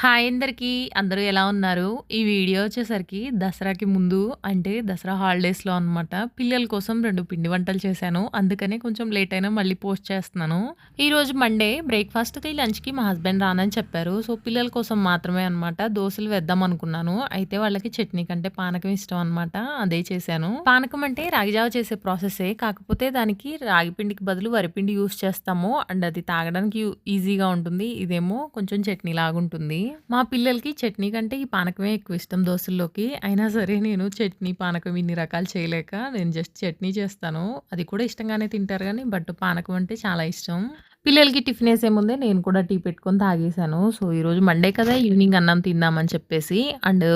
Hi అందరికీ. అందరూ ఎలా ఉన్నారు? ఈ వీడియో వచ్చేసరికి దసరాకి ముందు అంటే దసరా హాలిడేస్లో అనమాట పిల్లల కోసం రెండు పిండి వంటలు చేశాను. అందుకనే కొంచెం లేట్ అయినా మళ్ళీ పోస్ట్ చేస్తున్నాను. ఈరోజు మండే బ్రేక్ఫాస్ట్కి లంచ్కి మా హస్బెండ్ రానని చెప్పారు. సో పిల్లల కోసం మాత్రమే అనమాట దోశలు వేద్దాం అనుకున్నాను. అయితే వాళ్ళకి చట్నీ కంటే పానకం ఇష్టం అనమాట అదే చేశాను. పానకం అంటే రాగిజావ చేసే ప్రాసెసే. కాకపోతే దానికి రాగి పిండికి బదులు వరిపిండి యూస్ చేస్తాము. అండ్ అది తాగడానికి ఈజీగా ఉంటుంది. ఇదేమో కొంచెం చట్నీ లాగుంటుంది. మా పిల్లలకి చట్నీ కంటే ఈ పానకమే ఎక్కువ ఇష్టం దోశల్లోకి. అయినా సరే నేను చట్నీ పానకం ఇన్ని రకాలు చేయలేక నేను జస్ట్ చట్నీ చేస్తాను. అది కూడా ఇష్టంగానే తింటారు కానీ బట్ పానకం అంటే చాలా ఇష్టం. పిల్లలకి టిఫిన్ వేసే ముందే నేను కూడా టీ పెట్టుకొని తాగేసాను సో ఈరోజు మండే కదా ఈవినింగ్ అన్నం తిందామని చెప్పేసి అండ్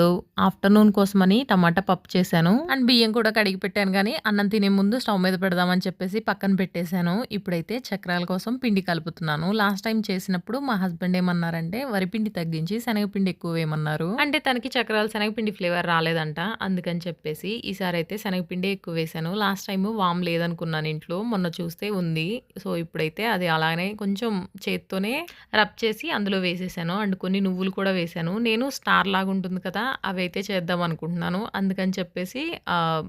ఆఫ్టర్నూన్ కోసమని టమాటా పప్పు చేశాను. అండ్ బియ్యం కూడా కడిగి పెట్టాను కానీ అన్నం తినే ముందు స్టవ్ మీద పెడదామని చెప్పేసి పక్కన పెట్టేశాను. ఇప్పుడైతే చక్రాల కోసం పిండి కలుపుతున్నాను. లాస్ట్ టైం చేసినప్పుడు మా హస్బెండ్ ఏమన్నారంటే వరిపిండి తగ్గించి శనగపిండి ఎక్కువ వేయమన్నారు. అంటే తనకి చక్రాలు శనగపిండి ఫ్లేవర్ రాలేదంట. అందుకని చెప్పేసి ఈసారి అయితే శనగపిండి ఎక్కువ వేశాను. లాస్ట్ టైం వామ్ లేదనుకున్నాను ఇంట్లో. మొన్న చూస్తే ఉంది. సో ఇప్పుడైతే అది అలానే కొంచెం చేత్తోనే రబ్ చేసి అందులో వేసేసాను. అండ్ కొన్ని నువ్వులు కూడా వేసాను. నేను స్టార్ లాగా ఉంటుంది కదా అవి అయితే చేద్దాం అనుకుంటున్నాను. అందుకని చెప్పేసి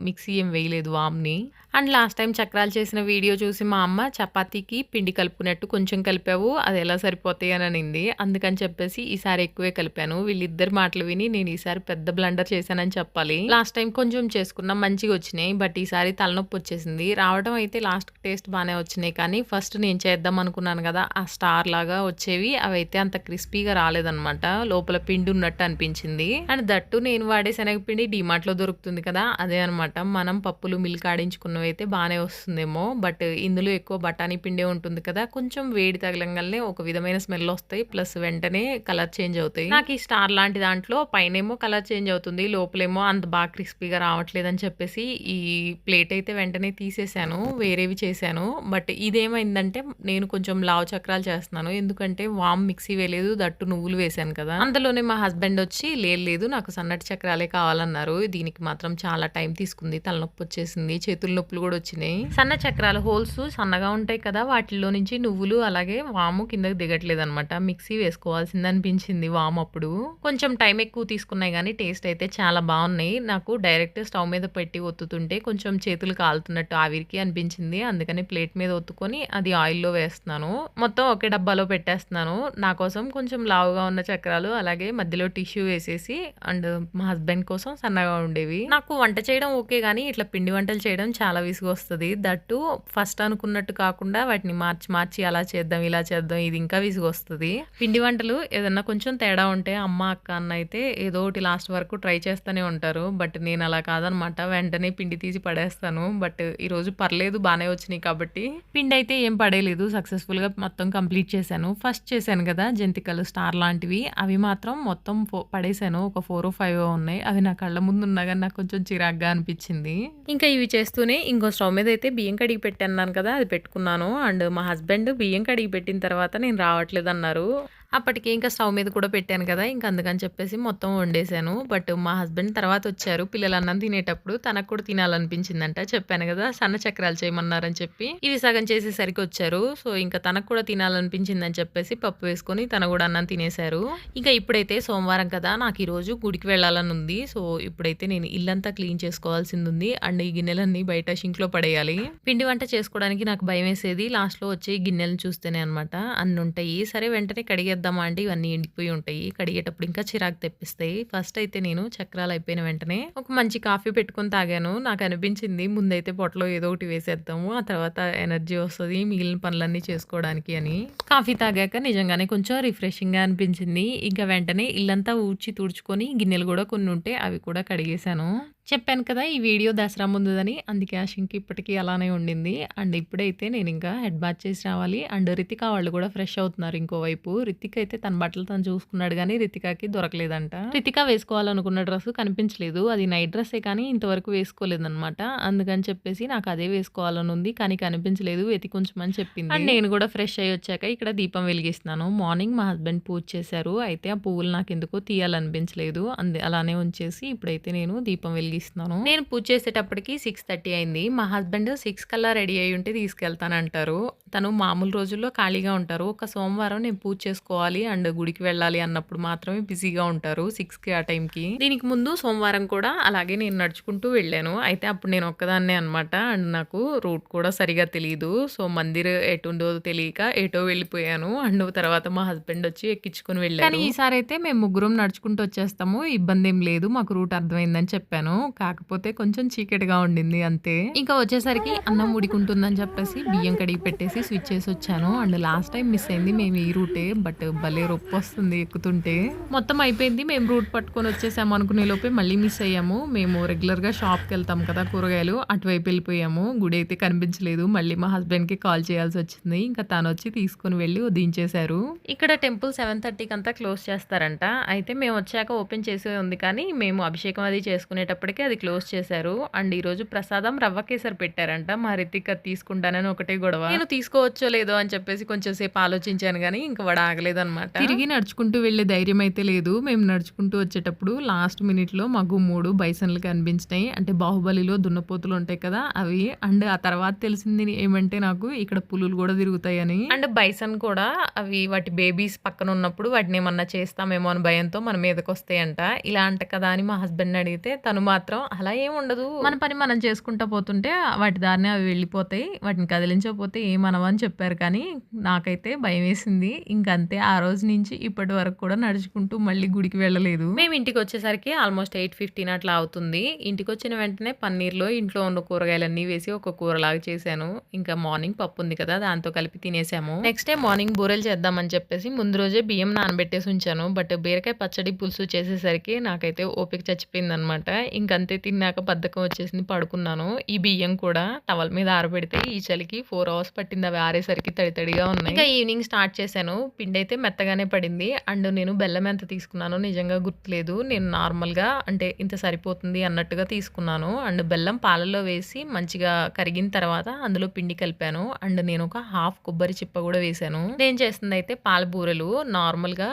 మిక్సీ ఏం వేయలేదు వామ్ని. అండ్ లాస్ట్ టైం చక్రాలు చేసిన వీడియో చూసి మా అమ్మ చపాతీకి పిండి కలుపుకున్నట్టు కొంచెం కలిపావు అది ఎలా సరిపోతాయి అని అనింది. అందుకని చెప్పేసి ఈసారి ఎక్కువే కలిపాను. వీళ్ళిద్దరు మాటలు విని నేను ఈసారి పెద్ద బ్లండర్ చేశానని చెప్పాలి. లాస్ట్ టైం కొంచెం చేసుకున్నా మంచిగా వచ్చినాయి బట్ ఈసారి తలనొప్పి వచ్చేసింది. రావడం అయితే లాస్ట్ టేస్ట్ బాగానే వచ్చినాయి. కానీ ఫస్ట్ నేను చేద్దాం అనుకున్నాను కదా ఆ స్టార్ లాగా వచ్చేవి. అవి అయితే అంత క్రిస్పీగా రాలేదనమాట లోపల పిండి ఉన్నట్టు అనిపించింది. అండ్ దట్టు నేను వాడే శనగపిండి డిమార్ట్లో దొరుకుతుంది కదా అదే అనమాట మనం పప్పులు మిల్క్ ఆడించుకున్నవి అయితే బాగానే వస్తుందేమో. బట్ ఇందులో ఎక్కువ బఠానీ పిండే ఉంటుంది కదా కొంచెం వేడి తగలంగానే ఒక విధమైన స్మెల్ వస్తాయి. ప్లస్ వెంటనే కలర్ చేంజ్ అవుతాయి. నాకు ఈ స్టార్ లాంటి దాంట్లో పైనేమో కలర్ చేంజ్ అవుతుంది లోపలేమో అంత బాగా క్రిస్పీగా రావట్లేదు అని చెప్పేసి ఈ ప్లేట్ అయితే వెంటనే తీసేసాను వేరేవి చేశాను. బట్ ఇదేమైందంటే నేను కొంచెం కొంచెం లావు చక్రాలు చేస్తున్నాను. ఎందుకంటే వామ్ మిక్సీ వేయలేదు దట్టు నువ్వులు వేశాను కదా. అందులోనే మా హస్బెండ్ వచ్చి లేదు లేదు నాకు సన్నటి చక్రాలే కావాలన్నారు. దీనికి మాత్రం చాలా టైం తీసుకుంది. తలనొప్పి వచ్చేసింది చేతుల నొప్పులు కూడా వచ్చినాయి. సన్న చక్రాల హోల్స్ సన్నగా ఉంటాయి కదా వాటిలో నుంచి నువ్వులు అలాగే వాము కిందకి దిగట్లేదు అనమాట మిక్సీ వేసుకోవాల్సింది అనిపించింది వాము అప్పుడు. కొంచెం టైం ఎక్కువ తీసుకున్నాయి కానీ టేస్ట్ అయితే చాలా బాగున్నాయి. నాకు డైరెక్ట్ స్టవ్ మీద పెట్టి ఒత్తుతుంటే కొంచెం చేతులు కాలుతున్నట్టు ఆవిరికి అనిపించింది. అందుకని ప్లేట్ మీద ఒత్తుకొని అది ఆయిల్లో వేస్తున్నాను. మొత్తం ఒకే డబ్బాలో పెట్టేస్తున్నాను. నా కోసం కొంచెం లావుగా ఉన్న చక్రాలు అలాగే మధ్యలో టిష్యూ వేసేసి అండ్ మా హస్బెండ్ కోసం సన్నగా ఉండేవి. నాకు వంట చేయడం ఓకే కానీ ఇట్లా పిండి వంటలు చేయడం చాలా విసుగు వస్తుంది దట్టు ఫస్ట్ అనుకున్నట్టు కాకుండా వాటిని మార్చి మార్చి అలా చేద్దాం ఇలా చేద్దాం ఇది ఇంకా విసుగు వస్తుంది పిండి వంటలు ఏదన్నా కొంచెం తేడా ఉంటే అమ్మ అక్క అన్న అయితే ఏదో ఒకటి లాస్ట్ వరకు ట్రై చేస్తూనే ఉంటారు. బట్ నేను అలా కాదనమాట. వెంటనే పిండి తీసి పడేస్తాను. బట్ ఈరోజు పర్లేదు బాగానే వచ్చినాయి కాబట్టి. పిండి అయితే ఏం పడేయలేదు సక్సెస్ఫుల్గా మొత్తం కంప్లీట్ చేశాను. ఫస్ట్ చేశాను కదా జంతికలు స్టార్ లాంటివి. అవి మాత్రం మొత్తం ఫో- పడేశాను. ఒక ఫోర్ ఫైవ్ ఉన్నాయి. అవి నా కళ్ళ ముందు ఉన్నాగా నాకు కొంచెం చిరాగ్గా అనిపించింది. ఇంకా ఇవి చేస్తూనే ఇంకో స్టవ్ మీద అయితే బియ్యం కడిగి పెట్టాను కదా అది పెట్టుకున్నాను. అండ్ మా హస్బెండ్ బియ్యం కడిగి పెట్టిన తర్వాత నేను రావట్లేదు అన్నారు అప్పటికి ఇంకా స్టవ్ మీద కూడా పెట్టాను కదా ఇంకా అందుకని చెప్పేసి మొత్తం వండేసాను బట్ మా హస్బెండ్ తర్వాత వచ్చారు పిల్లలు అన్నం తినేటప్పుడు తనకు కూడా తినాలనిపించిందంట. చెప్పాను కదా సన్న చక్రాలు చేయమన్నారని చెప్పి. ఇవి సగం చేసేసరికి వచ్చారు. సో ఇంకా తనకు కూడా తినాలనిపించిందని చెప్పేసి పప్పు వేసుకొని తన కూడా అన్నం తినేశారు. ఇంకా ఇప్పుడైతే సోమవారం కదా నాకు ఈరోజు గుడికి వెళ్ళాలని ఉంది. సో ఇప్పుడైతే నేను ఇల్లంతా క్లీన్ చేసుకోవాల్సింది ఉంది. అండ్ ఈ గిన్నెలన్నీ బయట షింక్లో పడేయాలి. పిండి వంట చేసుకోవడానికి నాకు భయం వేసేది. లాస్ట్లో వచ్చే గిన్నెలను చూస్తేనే అనమాట అన్ని ఉంటాయి సరే వెంటనే చేద్దామా అంటే ఇవన్నీ ఎండిపోయి ఉంటాయి. కడిగేటప్పుడు ఇంకా చిరాకు తెప్పిస్తాయి. ఫస్ట్ అయితే నేను చక్రాలు అయిపోయిన వెంటనే ఒక మంచి కాఫీ పెట్టుకొని తాగాను. నాకు అనిపించింది ముందైతే పొట్టలో ఏదో ఒకటి వేసేద్దాము. ఆ తర్వాత ఎనర్జీ వస్తుంది మిగిలిన పనులన్నీ చేసుకోవడానికి అని. కాఫీ తాగాక నిజంగానే కొంచెం రిఫ్రెషింగ్గా అనిపించింది. ఇంకా వెంటనే ఇల్లంతా ఊడ్చి తుడుచుకొని గిన్నెలు కూడా కొన్ని ఉంటే అవి కూడా కడిగేశాను. చెప్పాను కదా ఈ వీడియో దసరా ముందుదని. అందుకే ఆ షింక్ ఇప్పటికీ అలానే ఉండింది. అండ్ ఇప్పుడైతే నేను ఇంకా హెడ్ బాత్ చేసి రావాలి. అండ్ రితిక వాళ్ళు కూడా ఫ్రెష్ అవుతున్నారు ఇంకోవైపు. రితిక్ అయితే తన బట్టలు తను చూసుకున్నాడు కానీ రితికాకి దొరకలేదంట. రితిక వేసుకోవాలనుకున్న డ్రెస్ కనిపించలేదు. అది నైట్ డ్రెస్సే కానీ ఇంతవరకు వేసుకోలేదనమాట అందుకని చెప్పేసి నాకు అదే వేసుకోవాలని ఉంది కానీ కనిపించలేదు. వెతికుంచమని చెప్పింది. అండ్ నేను కూడా ఫ్రెష్ అయ్యి వచ్చాక ఇక్కడ దీపం వెలిగిస్తున్నాను. మార్నింగ్ మా హస్బెండ్ పూజ చేశారు. అయితే ఆ పువ్వులు నాకు ఎందుకో తీయాలనిపించలేదు. అంది అలానే ఉంచేసి ఇప్పుడైతే నేను దీపం వెలిగి వెలిగిస్తున్నాను నేను పూజ చేసేటప్పటికి సిక్స్ థర్టీ అయింది. మా హస్బెండ్ సిక్స్ కల్లా రెడీ అయ్యి ఉంటే తీసుకెళ్తానంటారు. తను మామూలు రోజుల్లో ఖాళీగా ఉంటారు. ఒక సోమవారం నేను పూజ చేసుకోవాలి అండ్ గుడికి వెళ్ళాలి అన్నప్పుడు మాత్రమే బిజీగా ఉంటారు సిక్స్కి ఆ టైంకి దీనికి ముందు సోమవారం కూడా అలాగే నేను నడుచుకుంటూ వెళ్ళాను. అయితే అప్పుడు నేను ఒక్కదాన్నే అనమాట అండ్ నాకు రూట్ కూడా సరిగా తెలియదు సో మందిర్ ఎటుండో తెలియక ఎటో వెళ్ళిపోయాను. అండ్ తర్వాత మా హస్బెండ్ వచ్చి ఎక్కించుకుని వెళ్ళాను కానీ ఈసారి అయితే మేము ముగ్గురం నడుచుకుంటూ వచ్చేస్తాము. ఇబ్బంది ఏం లేదు. మాకు రూట్ అర్థమైందని చెప్పాను. కాకపోతే కొంచెం చీకటిగా ఉండింది అంతే. ఇంకా వచ్చేసరికి అన్నం ఉడికుంటుందని చెప్పేసి బియ్యం కడిగి పెట్టేసి స్విచ్ చేసి వచ్చాను. అండ్ లాస్ట్ టైం మిస్ అయింది మేము ఈ రూటే బట్ భలే రొప్పి వస్తుంది ఎక్కుతుంటే. మొత్తం అయిపోయింది మేము రూట్ పట్టుకొని వచ్చేసాము అనుకునే లోపే మళ్ళీ మిస్ అయ్యాము. మేము రెగ్యులర్గా షాప్కి వెళ్తాం కదా కూరగాయలు అటువైపు వెళ్ళిపోయాము. గుడి అయితే కనిపించలేదు. మళ్ళీ మా హస్బెండ్కి కాల్ చేయాల్సి వచ్చింది. ఇంకా తను వచ్చి తీసుకుని వెళ్ళి దించేశారు ఇక్కడ టెంపుల్ సెవెన్ థర్టీకి అంతా క్లోజ్ చేస్తారంట. అయితే మేము వచ్చాక ఓపెన్ చేసే ఉంది కానీ మేము అభిషేకం అది చేసుకునేటప్పటికి అది క్లోజ్ చేశారు. అండ్ ఈ రోజు ప్రసాదం రవ్వ కేసరి పెట్టారంట. మా రితిక్ అది తీసుకుంటానని ఒకటే గొడవ. నేను తీసుకోవచ్చో లేదో అని చెప్పేసి కొంచెం సేపు ఆలోచించాను కానీ ఇంకా వాడు ఆగలేదు అనమాట తిరిగి నడుచుకుంటూ వెళ్ళే ధైర్యం అయితే లేదు. మేము నడుచుకుంటూ వచ్చేటప్పుడు లాస్ట్ మినిట్లో మాకు మూడు బైసన్లు కనిపించినాయి. అంటే బాహుబలిలో దున్నపోతులు ఉంటాయి కదా అవి. అండ్ ఆ తర్వాత తెలిసింది ఏమంటే నాకు ఇక్కడ పులులు కూడా తిరుగుతాయని. అండ్ బైసన్ కూడా అవి వాటి బేబీస్ పక్కన ఉన్నప్పుడు వాటిని ఏమన్నా చేస్తామేమో అని భయంతో మన మీదకి వస్తాయంట ఇలా అంట కదా అని మా హస్బెండ్ అడిగితే తను మాత్రం అలా ఏం ఉండదు. మన పని మనం చేసుకుంటా పోతుంటే వాటి దారిని అవి వెళ్ళిపోతాయి. వాటిని కదిలించకపోతే ఏమనవని చెప్పారు. కానీ నాకైతే భయం వేసింది ఇంకంతే. ఆ రోజు నుంచి ఇప్పటి వరకు కూడా నడుచుకుంటూ మళ్ళీ గుడికి వెళ్ళలేదు. మేము ఇంటికి వచ్చేసరికి ఆల్మోస్ట్ ఎయిట్ ఫిఫ్టీన్ అట్లా అవుతుంది. ఇంటికి వచ్చిన వెంటనే పన్నీర్లో ఇంట్లో ఉన్న కూరగాయలన్నీ వేసి ఒక కూరలాగా చేశాను. ఇంకా మార్నింగ్ పప్పు ఉంది కదా దాంతో కలిపి తినేసాము. నెక్స్ట్ డే మార్నింగ్ బూరెలు చేద్దామని చెప్పేసి ముందు రోజే బియ్యం నానబెట్టేసి ఉంచాను. బట్ బీరకాయ పచ్చడి పులుసు చేసేసరికి నాకైతే ఓపిక చచ్చిపోయింది అనమాట ఇదంతే తిన్నాక బద్ధకం వచ్చేసింది పడుకున్నాను. ఈ బియ్యం కూడా టవల్ మీద ఆరబెడితే ఈ చలికి ఫోర్ అవర్స్ పట్టింది. అవి ఆరేసరికి తడి తడిగా ఉన్నాయి. ఇంకా ఈవినింగ్ స్టార్ట్ చేశాను. పిండి అయితే మెత్తగానే పడింది. అండ్ నేను బెల్లం ఎంత తీసుకున్నానో నిజంగా గుర్తులేదు. నేను నార్మల్గా అంటే ఇంత సరిపోతుంది అన్నట్టుగా తీసుకున్నాను. అండ్ బెల్లం పాలలో వేసి మంచిగా కరిగిన తర్వాత అందులో పిండి కలిపాను. అండ్ నేను ఒక హాఫ్ కొబ్బరి చిప్ప కూడా వేసాను నేను చేస్తుంది అయితే పాల బూరెలు. నార్మల్గా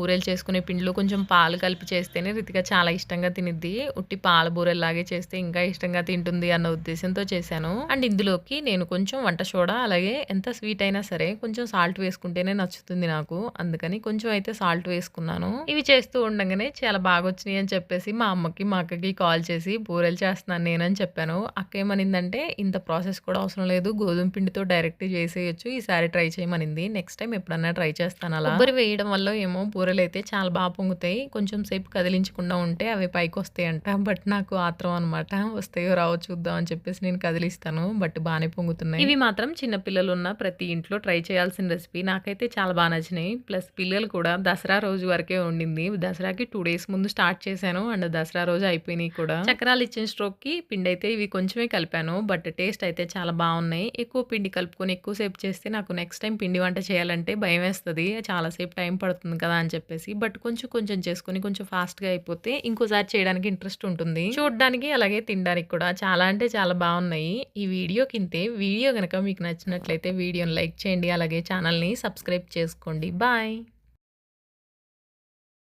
బూరెలు చేసుకునే పిండిలో కొంచెం పాలు కలిపి చేస్తేనే రీతిగా చాలా ఇష్టంగా తినిద్ది. ఉట్టి పాల చేస్తే ఇంకా ఇష్టంగా తింటుంది అన్న ఉద్దేశంతో చేశాను. అండ్ ఇందులోకి నేను కొంచెం వంట సోడా అలాగే ఎంత స్వీట్ అయినా సరే కొంచెం సాల్ట్ వేసుకుంటేనే నచ్చుతుంది నాకు. అందుకని కొంచెం అయితే సాల్ట్ వేసుకున్నాను. ఇవి చేస్తూ ఉండగానే చాలా బాగా వచ్చినాయి అని చెప్పేసి మా అమ్మకి మా అక్కకి కాల్ చేసి బూరెలు చేస్తున్నాను నేనని చెప్పాను. అక్క ఏమనిందంటే ఇంత ప్రాసెస్ కూడా అవసరం లేదు గోధుమ పిండితో డైరెక్ట్ చేసేయచ్చు ఈసారి ట్రై చేయమనింది. నెక్స్ట్ టైం ఎప్పుడన్నా ట్రై చేస్తాను అలా. కొబ్బరి వేయడం వల్ల ఏమో బూరెలు అయితే చాలా బాగా పొంగుతాయి. కొంచెం సేపు కదిలించకుండా ఉంటే అవి పైకి వస్తాయంట బట్ నాకు ఆత్రం అనమాట వస్తాయో రావో చూద్దాం అని చెప్పేసి నేను కదిలిస్తాను. బట్ బాగానే పొంగుతున్నాయి. ఇవి మాత్రం చిన్న పిల్లలు ఉన్న ప్రతి ఇంట్లో ట్రై చేయాల్సిన రెసిపీ. నాకైతే చాలా బాగా నచ్చినాయి. ప్లస్ పిల్లలు కూడా దసరా రోజు వరకే ఉండింది దసరాకి టూ డేస్ ముందు స్టార్ట్ చేశాను. అండ్ దసరా రోజు అయిపోయినాయి కూడా. చక్రాలు ఇచ్చిన స్ట్రోక్కి పిండి అయితే ఇవి కొంచెమే కలిపాను. బట్ టేస్ట్ అయితే చాలా బాగున్నాయి. ఎక్కువ పిండి కలుపుకొని ఎక్కువసేపు చేస్తే నాకు నెక్స్ట్ టైం పిండి వంట చేయాలంటే భయం వేస్తుంది. చాలాసేపు టైం పడుతుంది కదా అని చెప్పేసి. బట్ కొంచెం కొంచెం చేసుకొని కొంచెం ఫాస్ట్గా అయిపోతే ఇంకోసారి చేయడానికి ఇంట్రెస్ట్ ఉంటుంది. ఉంటుంది చూడడానికి అలాగే తినడానికి కూడా చాలా అంటే చాలా బాగున్నాయి. ఈ వీడియో కింతే వీడియో కనుక మీకు నచ్చినట్లయితే వీడియోని లైక్ చేయండి. అలాగే ఛానల్ని సబ్స్క్రైబ్ చేసుకోండి. బాయ్.